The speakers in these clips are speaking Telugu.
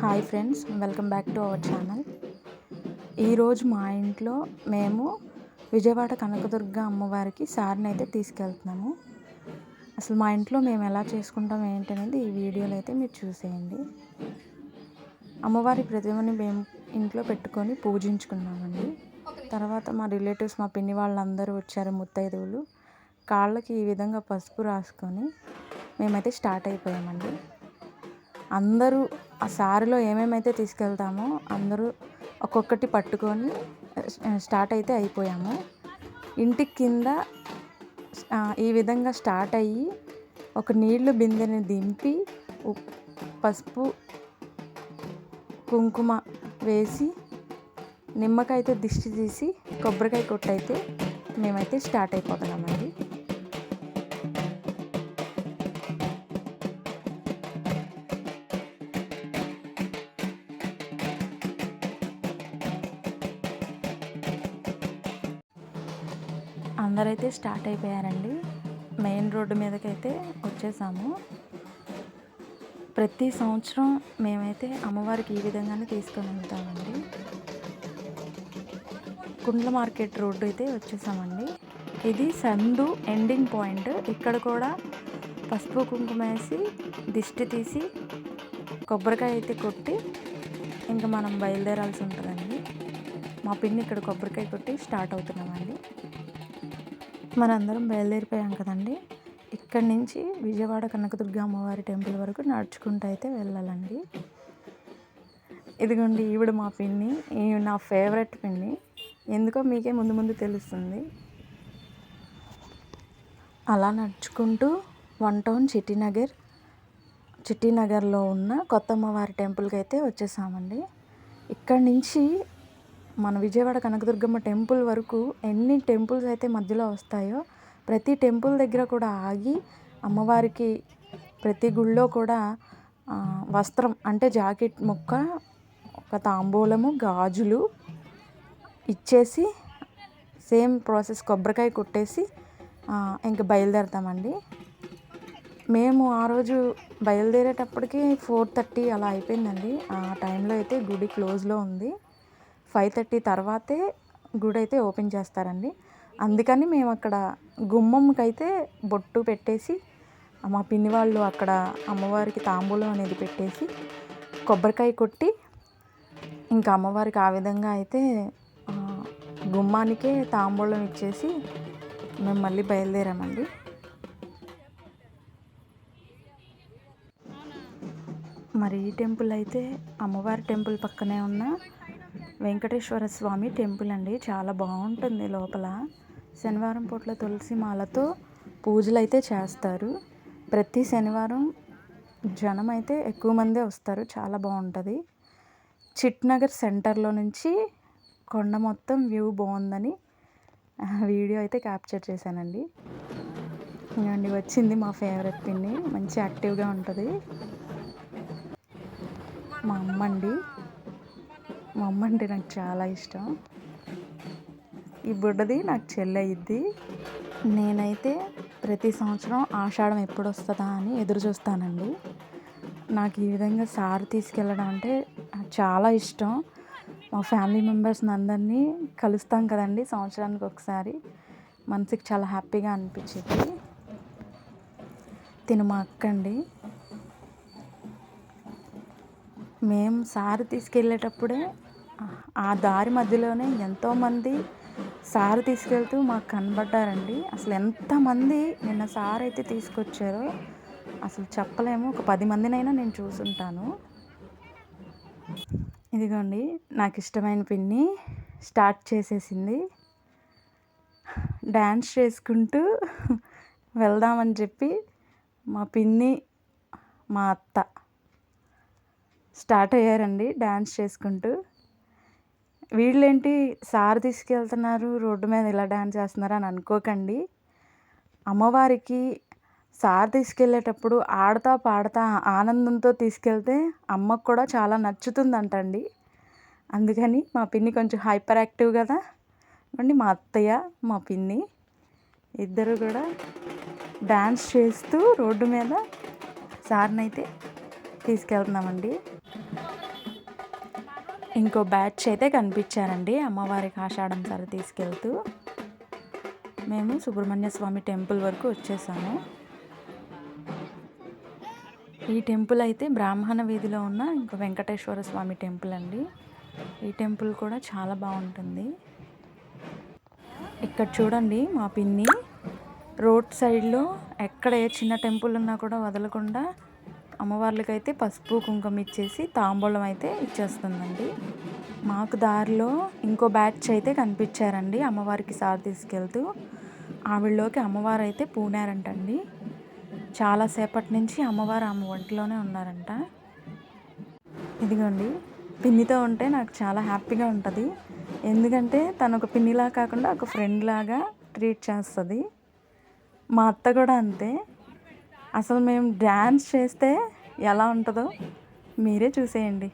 Hi friends welcome back to our channel. ఈరోజు మా ఇంట్లో మేము విజయవాడ కనకదుర్గ అమ్మవారికి సారిని అయితే తీసుకెళ్తున్నాము. అసలు మా ఇంట్లో మేము ఎలా చేసుకుంటాం ఏంటనేది ఈ వీడియోలో అయితే మీరు చూసేయండి. అమ్మవారి ప్రతిమని మేము ఇంట్లో పెట్టుకొని పూజించుకున్నామండి. తర్వాత మా రిలేటివ్స్ మా పిన్ని వాళ్ళందరూ వచ్చారు ముత్తైదువులు. కాళ్ళకి ఈ విధంగా పసుపు రాసుకొని మేమైతే స్టార్ట్ అయిపోయామండి. అందరూ ఆ సారిలో ఏమేమైతే తీసుకెళ్తామో అందరూ ఒక్కొక్కటి పట్టుకొని స్టార్ట్ అయితే అయిపోయాము. ఇంటి కింద ఈ విధంగా స్టార్ట్ అయ్యి ఒక నీళ్ళు బిందెని దింపి పసుపు కుంకుమ వేసి నిమ్మకాయతో దిష్టి తీసి కొబ్బరికాయ కొట్టయితే మేమైతే స్టార్ట్ అయిపోతున్నామండి. అందరైతే స్టార్ట్ అయిపోయారండి. మెయిన్ రోడ్డు మీదకైతే వచ్చేసాము. ప్రతి సంవత్సరం మేమైతే అమ్మవారికి ఈ విధంగానే తీసుకొని వెళ్తామండి. కుండ్ల మార్కెట్ రోడ్డు అయితే వచ్చేసామండి. ఇది సందు ఎండింగ్ పాయింట్. ఇక్కడ కూడా పసుపు కుంకుమ వేసి దిష్టి తీసి కొబ్బరికాయ అయితే కొట్టి ఇంకా మనం బయలుదేరాల్సి ఉంటుందండి. మా పిన్ని ఇక్కడ కొబ్బరికాయ కొట్టి స్టార్ట్ అవుతున్నామండి మనందరం బయలుదేరిపోయాం కదండి. ఇక్కడి నుంచి విజయవాడ కనకదుర్గ అమ్మవారి టెంపుల్ వరకు నడుచుకుంటూ అయితే వెళ్ళాలండి. ఇదిగోండి ఈవిడ మా పిన్ని నా ఫేవరెట్ పిన్ని. ఎందుకో మీకే ముందు ముందు తెలుస్తుంది. అలా నడుచుకుంటూ వన్ టౌన్ చిట్టినగర్ చిట్టినగర్లో ఉన్న కొత్త అమ్మవారి టెంపుల్కి అయితే వచ్చేసామండి. ఇక్కడి నుంచి మన విజయవాడ కనకదుర్గమ్మ టెంపుల్ వరకు ఎన్ని టెంపుల్స్ అయితే మధ్యలో వస్తాయో ప్రతి టెంపుల్ దగ్గర కూడా ఆగి అమ్మవారికి ప్రతి గుళ్ళో కూడా వస్త్రం అంటే జాకెట్ ముక్క ఒక తాంబూలము గాజులు ఇచ్చేసి సేమ్ ప్రాసెస్ కొబ్బరికాయ కొట్టేసి ఇంక బయలుదేరుతామండి. మేము ఆ రోజు బయలుదేరేటప్పటికి ఫోర్ థర్టీ అలా అయిపోయిందండి. ఆ టైంలో అయితే గుడి క్లోజ్లో ఉంది. ఫైవ్ థర్టీ తర్వాతే గుడి అయితే ఓపెన్ చేస్తారండి. అందుకని మేము అక్కడ గుమ్మంకి అయితే బొట్టు పెట్టేసి మా పిన్ని వాళ్ళు అక్కడ అమ్మవారికి తాంబూలం అనేది పెట్టేసి కొబ్బరికాయ కొట్టి ఇంకా అమ్మవారికి ఆ విధంగా అయితే గుమ్మానికే తాంబూలం ఇచ్చేసి మేము మళ్ళీ బయలుదేరామండి. మరి ఈ టెంపుల్ అయితే అమ్మవారి టెంపుల్ పక్కనే ఉన్న వెంకటేశ్వర స్వామి టెంపుల్ అండి. చాలా బాగుంటుంది లోపల. శనివారం పూట్ల తులసి మాలతో పూజలు అయితే చేస్తారు. ప్రతి శనివారం జనం అయితే ఎక్కువ మందే వస్తారు. చాలా బాగుంటుంది. చిట్నగర్ సెంటర్లో నుంచి కొండ మొత్తం వ్యూ బాగుందని వీడియో అయితే క్యాప్చర్ చేశానండి. ఇవ్వండి వచ్చింది మా ఫేవరెట్ పిన్ని. మంచి యాక్టివ్గా ఉంటుంది. మా అమ్మ అండి మా అమ్మ అంటే నాకు చాలా ఇష్టం. ఈ బుడ్డది నాకు చెల్లి అయ్యిద్ది నేనైతే ప్రతి సంవత్సరం ఆషాఢం ఎప్పుడు వస్తుందా అని ఎదురు చూస్తానండి. నాకు ఈ విధంగా సార్ తీసుకెళ్ళడం అంటే చాలా ఇష్టం. మా ఫ్యామిలీ మెంబర్స్ని అందరినీ కలుస్తాం కదండి సంవత్సరానికి ఒకసారి. మనసుకి చాలా హ్యాపీగా అనిపించింది తిను మా అక్క అండి మేము సారి తీసుకెళ్ళేటప్పుడే ఆ దారి మధ్యలోనే ఎంతోమంది సార్ తీసుకెళ్తూ మాకు కనబడ్డారండి. అసలు ఎంతమంది నిన్న సార్ అయితే తీసుకొచ్చారో అసలు చెప్పలేము. ఒక పది మందినైనా నేను చూసుంటాను. ఇదిగోండి నాకు ఇష్టమైన పిన్ని స్టార్ట్ చేసేసింది. డ్యాన్స్ చేసుకుంటూ వెళ్దామని చెప్పి మా పిన్ని మా అత్త స్టార్ట్ అయ్యారండి డ్యాన్స్ చేసుకుంటూ. వీళ్ళేంటి సార్ తీసుకెళ్తున్నారు రోడ్డు మీద ఇలా డ్యాన్స్ చేస్తున్నారు అని అనుకోకండి. అమ్మవారికి సార్ తీసుకెళ్ళేటప్పుడు ఆడతా పాడతా ఆనందంతో తీసుకెళ్తే అమ్మకు కూడా చాలా నచ్చుతుందంటండి. అందుకని మా పిన్ని కొంచెం హైపర్ యాక్టివ్ కదా. అండి మా అత్తయ్య మా పిన్ని ఇద్దరు కూడా డ్యాన్స్ చేస్తూ రోడ్డు మీద సార్ని అయితే తీసుకెళ్తున్నామండి. ఇంకో బ్యాచ్ అయితే కనిపించారండి అమ్మవారికి ఆషాఢం సర తీసుకెళ్తూ. మేము సుబ్రహ్మణ్య స్వామి టెంపుల్ వరకు వచ్చేసాము. ఈ టెంపుల్ అయితే బ్రాహ్మణ వీధిలో ఉన్న ఇంకో వెంకటేశ్వర స్వామి టెంపుల్ అండి. ఈ టెంపుల్ కూడా చాలా బాగుంటుంది. ఇక్కడ చూడండి మా పిన్ని రోడ్ సైడ్లో ఎక్కడ ఏ చిన్న టెంపుల్ ఉన్నా కూడా వదలకుండా అమ్మవార్లకైతే పసుపు కుంకుమ ఇచ్చేసి తాంబూలం అయితే ఇచ్చేస్తుందండి. మాకు దారిలో ఇంకో బ్యాచ్ అయితే కనిపించారండి అమ్మవారికి సార్ తీసుకెళ్తూ. ఆవిడలోకి అమ్మవారు అయితే పూనారంటండి. చాలాసేపటి నుంచి అమ్మవారు ఆమె ఒంటిలోనే ఉన్నారంట. ఇదిగోండి పిన్నితో ఉంటే నాకు చాలా హ్యాపీగా ఉంటుంది. ఎందుకంటే తను ఒక పిన్నిలా కాకుండా ఒక ఫ్రెండ్ లాగా ట్రీట్ చేస్తుంది. మా అత్త కూడా అంతే. అసలు మేము డ్యాన్స్ చేస్తే ఎలా ఉంటుందో మీరే చూసేయండి.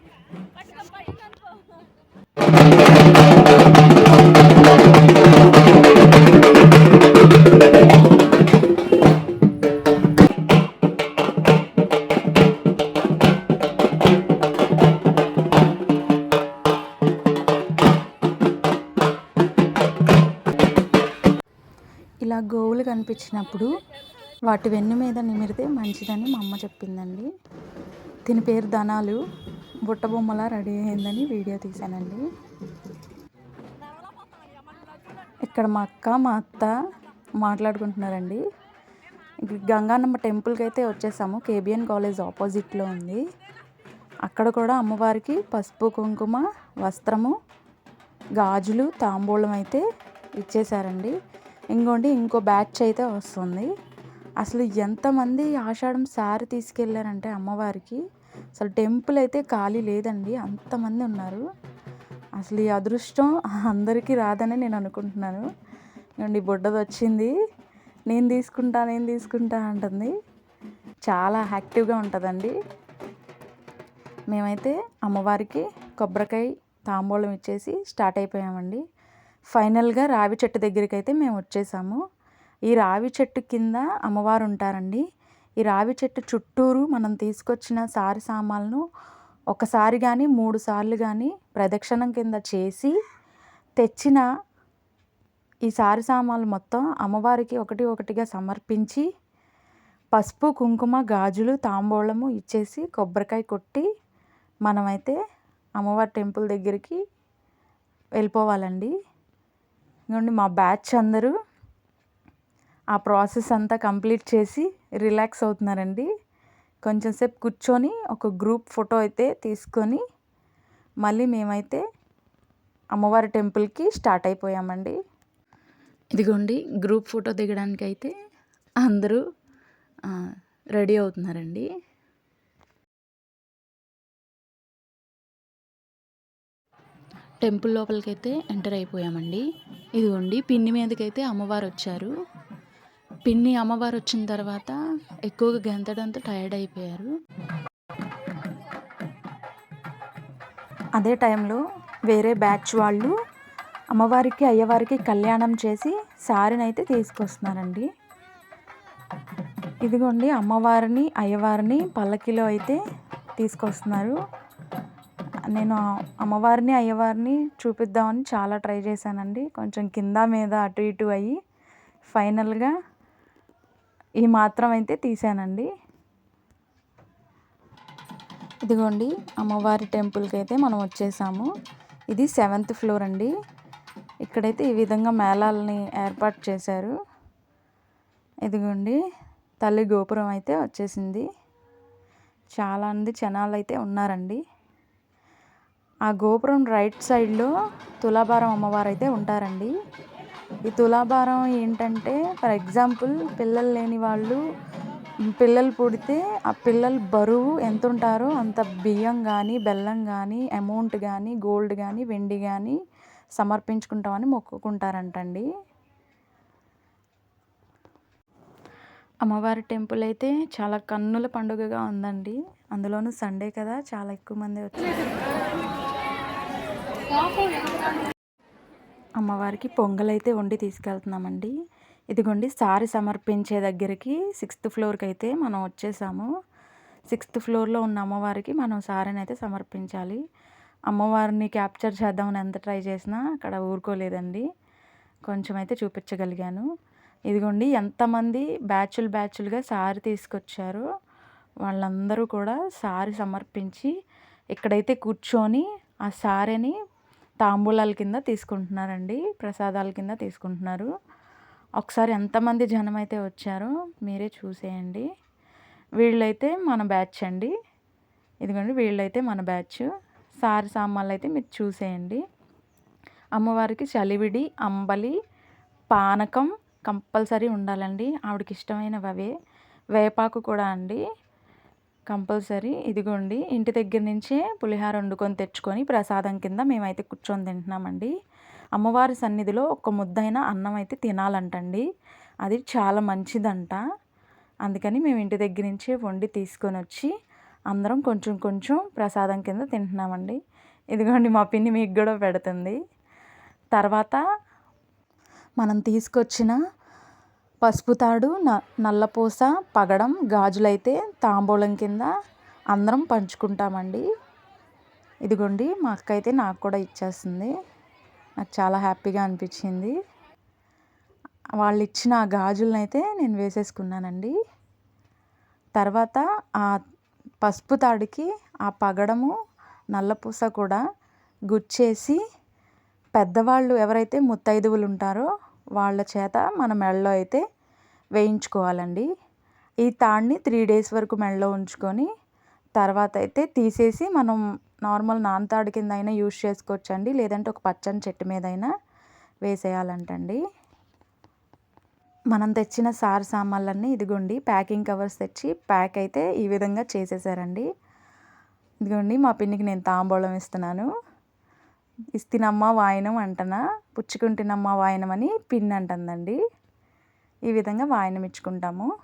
ఇలా గోవులు కనిపించినప్పుడు వాటి వెన్ను మీద నిమిరితే మంచిదని మా అమ్మ చెప్పిందండి. దీని పేరు ధనాలు. బుట్ట బొమ్మలా రెడీ అయిందని వీడియో తీశానండి. ఇక్కడ మా అక్క మా అత్త మాట్లాడుకుంటున్నారండి. గంగానమ్మ టెంపుల్కి అయితే వచ్చేసాము. కేబిఎన్ కాలేజ్ ఆపోజిట్లో ఉంది. అక్కడ కూడా అమ్మవారికి పసుపు కుంకుమ వస్త్రము గాజులు తాంబూలం అయితే ఇచ్చేసారండి ఇంకోండి ఇంకో బ్యాచ్ అయితే వస్తుంది. అసలు ఎంతమంది ఆషాఢం సారి తీసుకెళ్ళారంటే అమ్మవారికి. అసలు టెంపుల్ అయితే ఖాళీ లేదండి అంతమంది ఉన్నారు. అసలు ఈ అదృష్టం అందరికీ రాదని నేను అనుకుంటున్నాను. ఇవ్వండి బుడ్డది వచ్చింది. నేను తీసుకుంటా నేను తీసుకుంటా అంటుంది. చాలా యాక్టివ్గా ఉంటుందండి. మేమైతే అమ్మవారికి కొబ్బరికాయ తాంబూలం ఇచ్చేసి స్టార్ట్ అయిపోయామండి. ఫైనల్గా రావి చెట్టు దగ్గరికి అయితే మేము వచ్చేసాము. ఈ రావి చెట్టు కింద అమ్మవారు ఉంటారండి ఈ రావి చెట్టు చుట్టూరు మనం తీసుకొచ్చిన సారి సామాన్లను ఒకసారి కానీ మూడు సార్లు కానీ ప్రదక్షిణం కింద చేసి తెచ్చిన ఈ సారి సామాన్లు మొత్తం అమ్మవారికి ఒకటి ఒకటిగా సమర్పించి పసుపు కుంకుమ గాజులు తాంబూలము ఇచ్చేసి కొబ్బరికాయ కొట్టి మనమైతే అమ్మవారి టెంపుల్ దగ్గరికి వెళ్ళిపోవాలండి. ఇంకోండి మా బ్యాచ్ అందరూ ఆ ప్రాసెస్ అంతా కంప్లీట్ చేసి రిలాక్స్ అవుతున్నారండి. కొంచెం సేపు కూర్చొని ఒక గ్రూప్ ఫోటో అయితే తీసుకొని మళ్ళీ మేమైతే అమ్మవారి టెంపుల్కి స్టార్ట్ అయిపోయామండి. ఇదిగోండి గ్రూప్ ఫోటో దిగడానికి అయితే అందరూ రెడీ అవుతున్నారండి. టెంపుల్ లోపలికైతే ఎంటర్ అయిపోయామండి. ఇదిగోండి పిన్ని మీదకైతే అమ్మవారు వచ్చారు పిన్ని అమ్మవారు వచ్చిన తర్వాత ఎక్కువగా గెంతడంతో టైర్డ్ అయిపోయారు. అదే టైంలో వేరే బ్యాచ్ వాళ్ళు అమ్మవారికి అయ్యవారికి కళ్యాణం చేసి సారిని అయితే తీసుకొస్తున్నారండి. ఇదిగోండి అమ్మవారిని అయ్యవారిని పల్లకిలో అయితే తీసుకొస్తున్నారు. నేను అమ్మవారిని అయ్యవారిని చూపిద్దామని చాలా ట్రై చేశానండి. కొంచెం కింద మీద అటు ఇటు అయ్యి ఫైనల్గా ఈ మాత్రం అయితే తీసానండి. ఇదిగోండి అమ్మవారి టెంపుల్కి అయితే మనం వచ్చేసాము. ఇది సెవెంత్ ఫ్లోర్ అండి. ఇక్కడైతే ఈ విధంగా మేళాలని ఏర్పాటు చేశారు. ఇదిగోండి తల్లి గోపురం అయితే వచ్చేసింది. చాలా మంది జనాలు అయితే ఉన్నారండి. ఆ గోపురం రైట్ సైడ్లో తులాభారం అమ్మవారు అయితే ఉంటారండి. ఈ తులాభారం ఏంటంటే ఫర్ ఎగ్జాంపుల్ పిల్లలు లేని వాళ్ళు పిల్లలు పుడితే ఆ పిల్లలు బరువు ఎంత ఉంటారో అంత బియ్యం కానీ బెల్లం కానీ అమౌంట్ కానీ గోల్డ్ కానీ వెండి కానీ సమర్పించుకుంటామని మొక్కుకుంటారంటండి. అమ్మవారి టెంపుల్ అయితే చాలా కన్నుల పండుగగా ఉందండి. అందులోనూ సండే కదా చాలా ఎక్కువ మంది వచ్చారు. అమ్మవారికి పొంగలైతే వండి తీసుకెళ్తున్నామండి. ఇదిగోండి సారి సమర్పించే దగ్గరికి సిక్స్త్ ఫ్లోర్కి అయితే మనం వచ్చేసాము. సిక్స్త్ ఫ్లోర్లో ఉన్న అమ్మవారికి మనం సారీని అయితే సమర్పించాలి. అమ్మవారిని క్యాప్చర్ చేద్దామని ఎంత ట్రై చేసినా అక్కడ ఊరుకోలేదండి. కొంచెం అయితే చూపించగలిగాను. ఇదిగోండి ఎంతమంది బ్యాచులు బ్యాచులుగా సారీ తీసుకొచ్చారు వాళ్ళందరూ కూడా సారీ సమర్పించి ఇక్కడైతే కూర్చొని ఆ సారీని తాంబూలాల కింద తీసుకుంటున్నారండి ప్రసాదాల కింద తీసుకుంటున్నారు. ఒకసారి ఎంతమంది జనం అయితే వచ్చారో మీరే చూసేయండి. వీళ్ళైతే మన బ్యాచ్ అండి. ఇదిగోండి వీళ్ళైతే మన బ్యాచ్. సారి సామాన్లు అయితే మీరు చూసేయండి. అమ్మవారికి చలివిడి అంబలి పానకం కంపల్సరీ ఉండాలండి. ఆవిడకి ఇష్టమైనవి అవే. వేపాకు కూడా అండి. కంపల్సరీ ఇదిగోండి ఇంటి దగ్గర నుంచే పులిహార వండుకొని తెచ్చుకొని ప్రసాదం కింద మేమైతే కూర్చొని తింటున్నామండి. అమ్మవారి సన్నిధిలో ఒక ముద్దైన అన్నం అయితే తినాలంటండి. అది చాలా మంచిదంట. అందుకని మేము ఇంటి దగ్గర నుంచే వండి తీసుకొని వచ్చి అందరం కొంచెం కొంచెం ప్రసాదం కింద తింటున్నామండి. ఇదిగోండి మా పిన్ని మీకు కూడా పెడుతుంది. తర్వాత మనం తీసుకొచ్చిన పసుపు తాడు న నల్లపూస పగడం గాజులైతే తాంబూలం కింద అందరం పంచుకుంటామండి. ఇదిగోండి మా అక్క అయితే నాకు కూడా ఇచ్చేస్తుంది నాకు చాలా హ్యాపీగా అనిపించింది. వాళ్ళు ఇచ్చిన ఆ గాజులను అయితే నేను వేసేసుకున్నానండి. తర్వాత ఆ పసుపు తాడికి ఆ పగడము నల్లపూస కూడా గుచ్చేసి పెద్దవాళ్ళు ఎవరైతే ముత్తైదువులు ఉంటారో వాళ్ళ చేత మన మెడలో అయితే వేయించుకోవాలండి. ఈ తాడిని త్రీ డేస్ వరకు మెడలో ఉంచుకొని తర్వాత అయితే తీసేసి మనం నార్మల్ నాన్తాడు కింద అయినా యూజ్ చేసుకోవచ్చండి. లేదంటే ఒక పచ్చని చెట్టు మీద అయినా వేసేయాలంటండి. మనం తెచ్చిన సార్ సామాన్లన్నీ ఇదిగోండి ప్యాకింగ్ కవర్స్ తెచ్చి ప్యాక్ అయితే ఈ విధంగా చేసేసారండి. ఇదిగోండి మా పిన్నికి నేను తాంబూలం ఇస్తున్నాను. ఇస్తినమ్మ వాయనం అంటనా? పుచ్చుకుంటున్నమ్మ వాయనం అని పిన్ అంటుందండి. ఈ విధంగా వాయనం ఇచ్చుకుంటాము.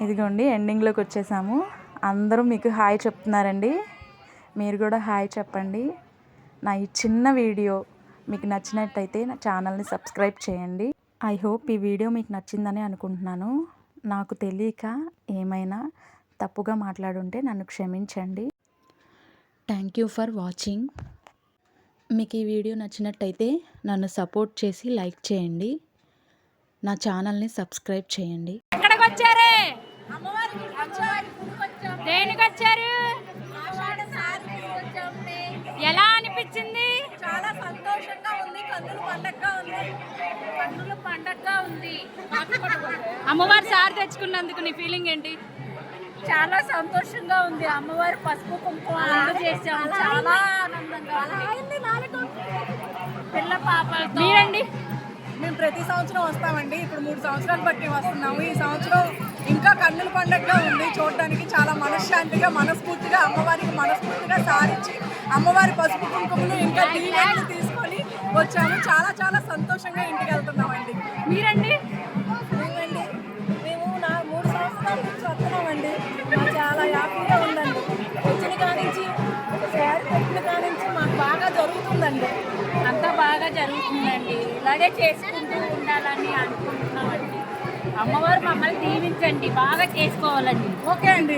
ఇదిగోండి ఎండింగ్లోకి వచ్చేసాము. అందరూ మీకు హాయ్ చెప్తున్నారండి. మీరు కూడా హాయ్ చెప్పండి. నా ఈ చిన్న వీడియో మీకు నచ్చినట్టయితే నా ఛానల్ని సబ్స్క్రైబ్ చేయండి. ఐ హోప్ ఈ వీడియో మీకు నచ్చిందని అనుకుంటున్నాను. నాకు తెలియక ఏమైనా తప్పుగా మాట్లాడుంటే నన్ను క్షమించండి. Thank you for watching. మీకు ఈ వీడియో నచ్చినట్టయితే నన్ను సపోర్ట్ చేసి లైక్ చేయండి. నా ఛానల్ని సబ్స్క్రైబ్ చేయండి. ఎక్కడికి వచ్చారే దేనికి వచ్చారు ఎలా అనిపించింది? చాలా సంతోషంగా ఉంది. కన్నుల పండగగా ఉంది. కన్నుల పండగగా ఉంది. అమ్మవారి సారి తెచ్చుకున్నందుకు నీ ఫీలింగ్ ఏంటి? చాలా సంతోషంగా ఉంది. అమ్మవారి పసుపు కుంకుమ అందజేసాం చాలా ఆనందంగా పిల్ల పాపలతో మీరండి? మేము ప్రతి సంవత్సరం వస్తామండి. ఇప్పుడు మూడు సంవత్సరాలు బట్టి వస్తున్నాము. ఈ సంవత్సరం ఇంకా కన్నుల పండగగా ఉంది. చూడడానికి చాలా మనశ్శాంతిగా మనస్ఫూర్తిగా అమ్మవారికి మనస్ఫూర్తిగా సారించి అమ్మవారి పసుపు కుంకుమలు ఇంకా దీవెనలు తీసుకొని వచ్చాము. చాలా చాలా సంతోషంగా ఇంటికి వెళ్తున్నామండి. మీరండి? జరుగుతుందండి అంతా బాగా జరుగుతుందండి. ఇలాగే చేసుకుంటూ ఉండాలని అనుకుంటున్నామండి. అమ్మవారు మమ్మల్ని దీవించండి. బాగా చేసుకోవాలండి. ఓకే అండి.